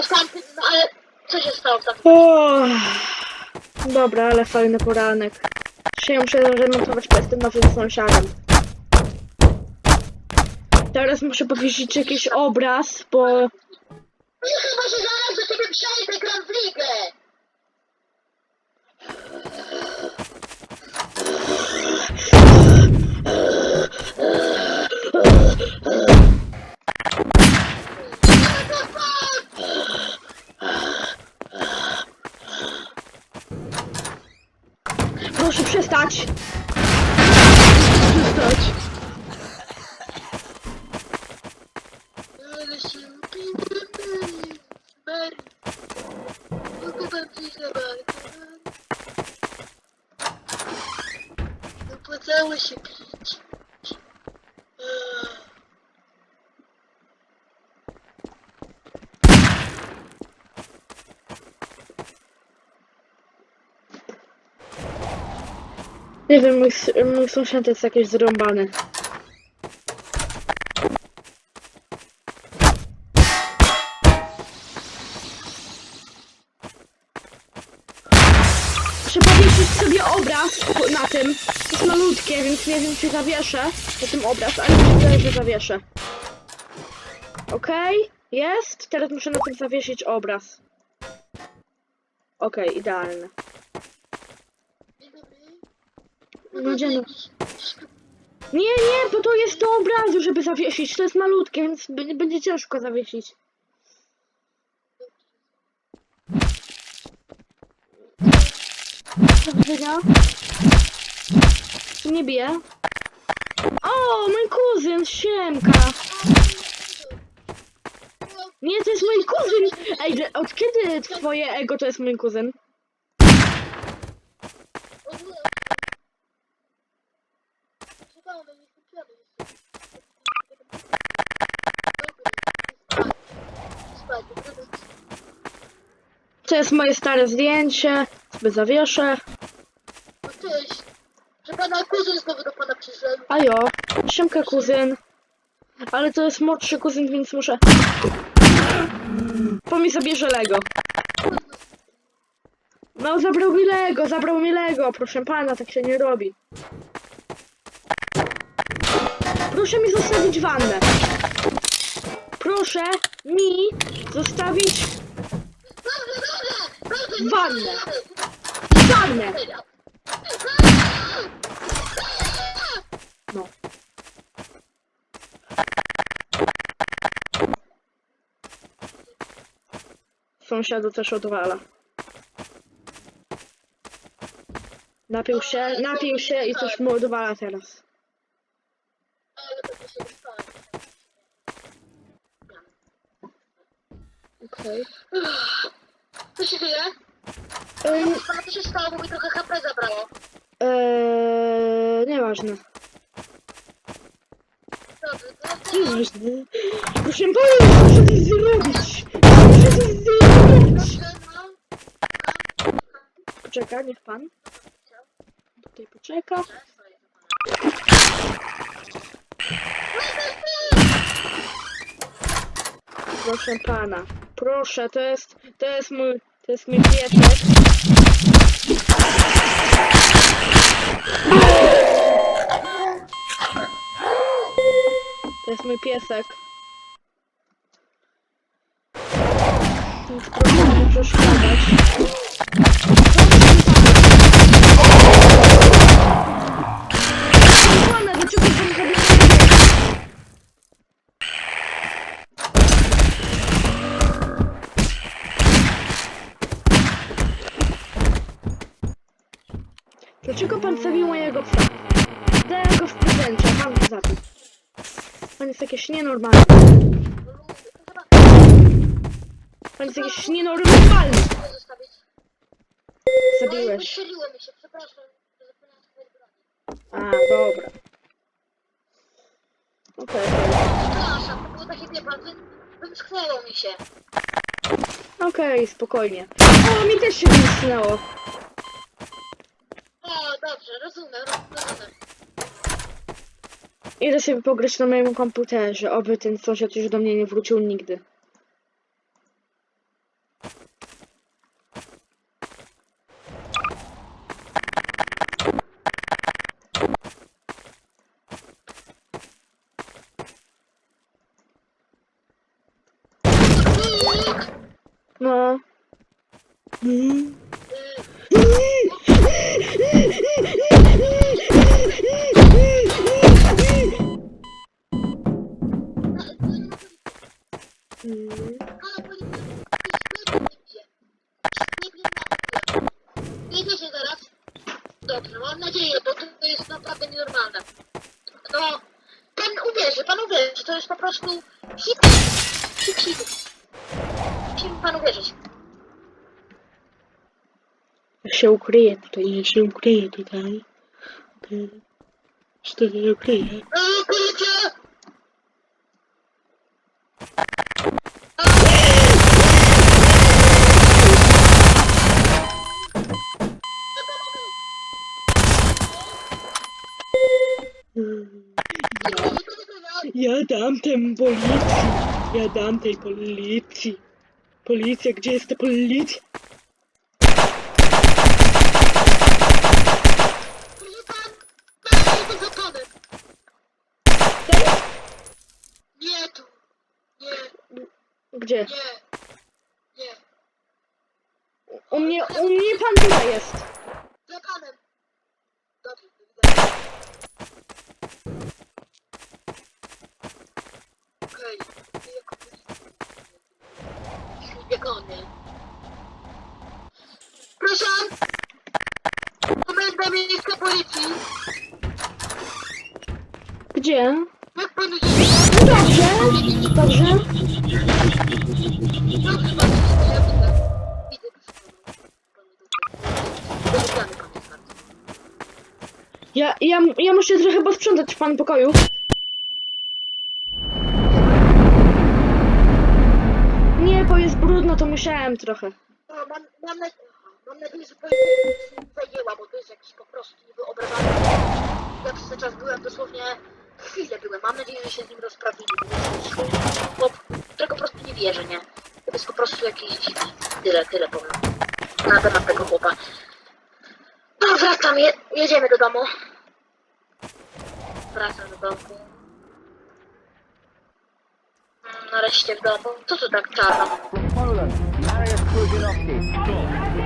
No no ale co się stało tamtym? O, dobra, ale fajny poranek. Dzisiaj muszę remontować bo jestem nowym sąsiadem. Teraz muszę powiesić jakiś obraz, bo... No ja chyba, że zaraz do ciebie przejdę, gram w ligę! Opłacało się pić. Nie wiem, mój, mój sąsiad jest jakiś zrąbany. Muszę powiesić sobie obraz na tym. To malutkie, więc nie wiem, czy zawieszę na tym obraz, ale wydaje, że zawieszę. Okej, jest. Teraz muszę na tym zawiesić obraz. Okej. Dzień dobry. No dzień dobry. Nie, nie, bo to jest do obrazu, żeby zawiesić. To jest malutkie, więc będzie ciężko zawiesić. Do widzenia. Nie bije. O, mój kuzyn, Siemka. Nie, to jest mój kuzyn. Ej, od kiedy twoje ego to jest mój kuzyn? To jest moje stare zdjęcie. Sobie zawieszę. No cześć. Że pana kuzyn znowu do przyszedł. Ajo, Siemka kuzyn. Ale to jest młodszy kuzyn, więc muszę... Po mi zabierze Lego. No zabrał mi Lego, zabrał mi Lego. Proszę pana, tak się nie robi. Proszę mi zostawić wannę. Proszę mi zostawić! Wannę. wannę. No. Sąsiadu też odwala. Napił się, napił się i coś mu odwala teraz. Okej. Co się dzieje? Okay. Pana co się stało, bo mi trochę HP zabrało. Eee, nieważne. Dobrze, to Nieważne. Proszę pana, coś zrobić. Poczeka, niech pan. Tutaj poczeka. Proszę pana. Proszę, to jest, to jest mój, to jest mój piesek. To jest mój piesek. Dlaczego pan zabił mojego psa? Dałem go w prezencie, pan go zabił. Pan jest jakiś nienormalny. Pan jest jakiś nienormalny. Zostawić. Zabiłeś. wystrzeliło mi się, przepraszam. Zapomniałam swojej broni. A, dobra. Okej, okej. Przepraszam, to było takie, wie pan, wy- mi się. Okej, spokojnie. O, mi też się wysnęło. O, dobrze, rozumiem, rozumiem. Idę sobie pograć na moim komputerze, oby ten sąsiad już do mnie nie wrócił nigdy. No. Halo, policja. Nie bije. Nie bije się zaraz. Dobrze, mam nadzieję, bo to jest naprawdę nienormalne. No, pan uwierzy, pan uwierzy, to jest po prostu hit. Hit, hit. Musimy pan uwierzyć. Ja się ukryję tutaj, ja się ukryję tutaj. Okej. Się tutaj policja! Ja dam tem policji. Ja dam tej policji. Policja, gdzie jest ta policja? Proszę pan, pan jest zakonem. Nie tu. Nie, Gdzie? nie, nie. U mnie, u mnie pan tutaj jest. Za panem. Dobrze, do widzenia. Okej, okay. jako Jak on, nie? Proszę! Komenda miejska policji! Gdzie? No dobrze, dobrze. Ja. Ja, ja, muszę trochę posprzątać w pan pokoju. Nie, bo jest brudno, to musiałem trochę. No, mam, mam, na, mam nadzieję, że nie zajęła, bo to jest jakiś po prostu niewyobrażalny. Ja przez czas byłem dosłownie chwilę byłem. Mam nadzieję, że się z nim rozprawili. bo którego po prostu nie wierzę, nie? To jest po prostu jakiś dziwny. Tyle, tyle powiem. Na temat tego chłopa. No, wracam, je, jedziemy do domu. Wracam do domku. Mm, Nareszcie w domu. Co tu tak czarno?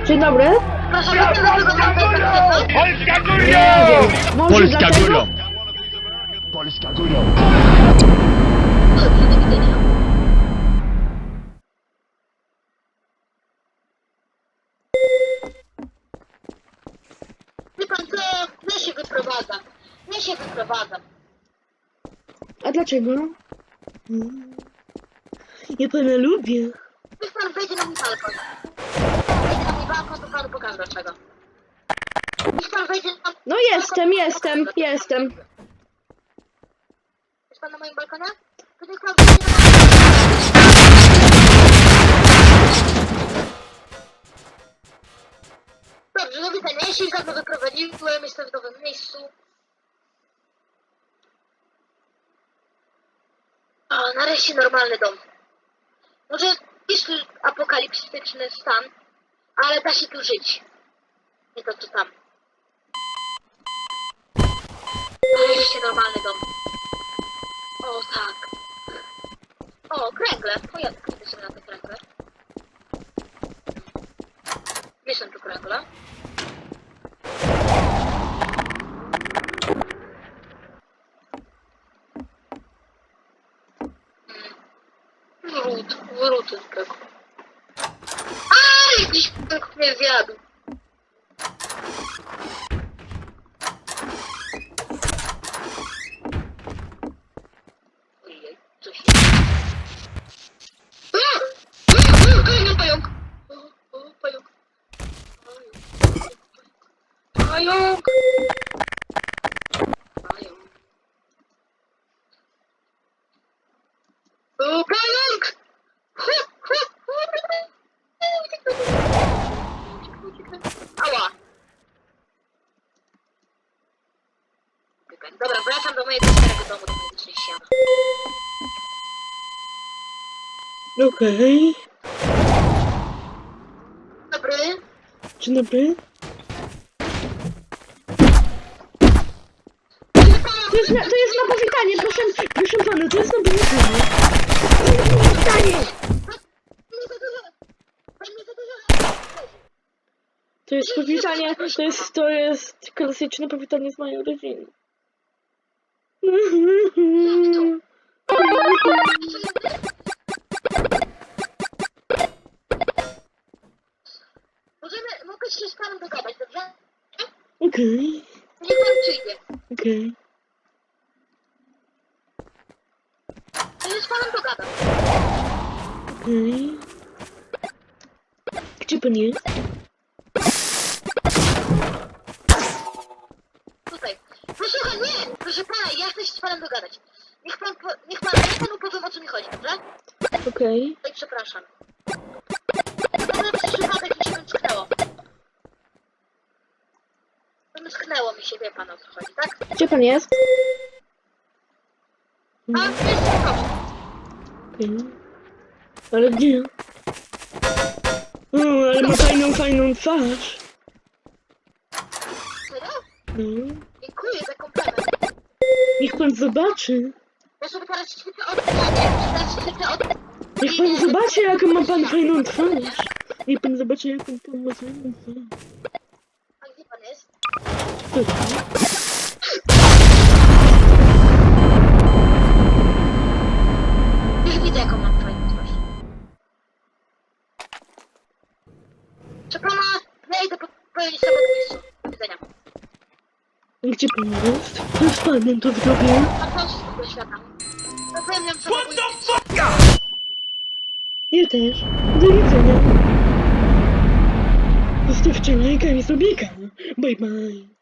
Dzień dobry. Proszę, do tego. Polska Górą! Polska? Górą! Polska Górą. Dobrze, do widzenia. Wie pan co? Ja się wyprowadzam. Ja się wyprowadzam. A dlaczego? Ja pana lubię. Niech pan wejdzie na mój balkon. Wejdzie na mój balkon, to panu pokażę dlaczego. Niech pan wejdzie na... No jestem, jestem, jestem. Pan na moim balkonie? To moim Dobrze, do widzenia. Wyprowadziłem, jestem w nowym miejscu. O, nareszcie normalny dom. Może jest tu apokaliptyczny stan, ale da się tu żyć. Nie to co tam. Nareszcie normalny dom. O tak. O, kręgle. O, ja sobie na te kręgle. Gdzie tu kręgle? Wrót, wrót z brzegu. A, jakiś pęk mnie zjadł. Ojej, coś jest. A! A! A! Kolejny pająk! O, o, pająk. Pająk! Pająk! O, pająk! Hu, hu, hu. Ała! Dobra, wracam do mojego starego domu, do mojego sąsiada. Okej. Dzień dobry. To jest na, to jest na powitanie, proszę, proszę pana, to jest na powitanie. To jest na powitanie. To jest powitanie, to jest, to jest klasyczne powitanie z mojej rodziny. Możemy, mogę się z panem dogadać, dobrze? Okej, Niech pan przyjdzie. okej. Ja się z panem dogadam. Okej. Gdzie pan jest? Tutaj. Proszę pana, nie! Proszę pana, ja chcę się z panem dogadać. Niech pan, po, niech pan, ja panu powiem o co mi chodzi, dobrze? Okej. Oj, przepraszam. Dobra, przez przypadek mi się wymsknęło. Wymsknęło mi się, wie pan o co chodzi, tak? Gdzie pan jest? A, jest spokojnie. Okej. Ale gdzie? O, ale ma fajną, fajną twarz. Serio? No. Dziękuję za komplement. Niech pan zobaczy. Sobie. Niech pan zobaczy, jaką ma pan fajną twarz. Niech pan zobaczy, jaką pan ma fajną twarz. A gdzie pan jest? Już widzę, jaką mam fajną twarz. Ja idę po powiedzieć samobójstwo. Gdzie pan jest? Co z panem to zrobię? Świata. Popełniam samobójstwo. Ja też. Do widzenia. Zostawcie lajka i subika. Bye bye.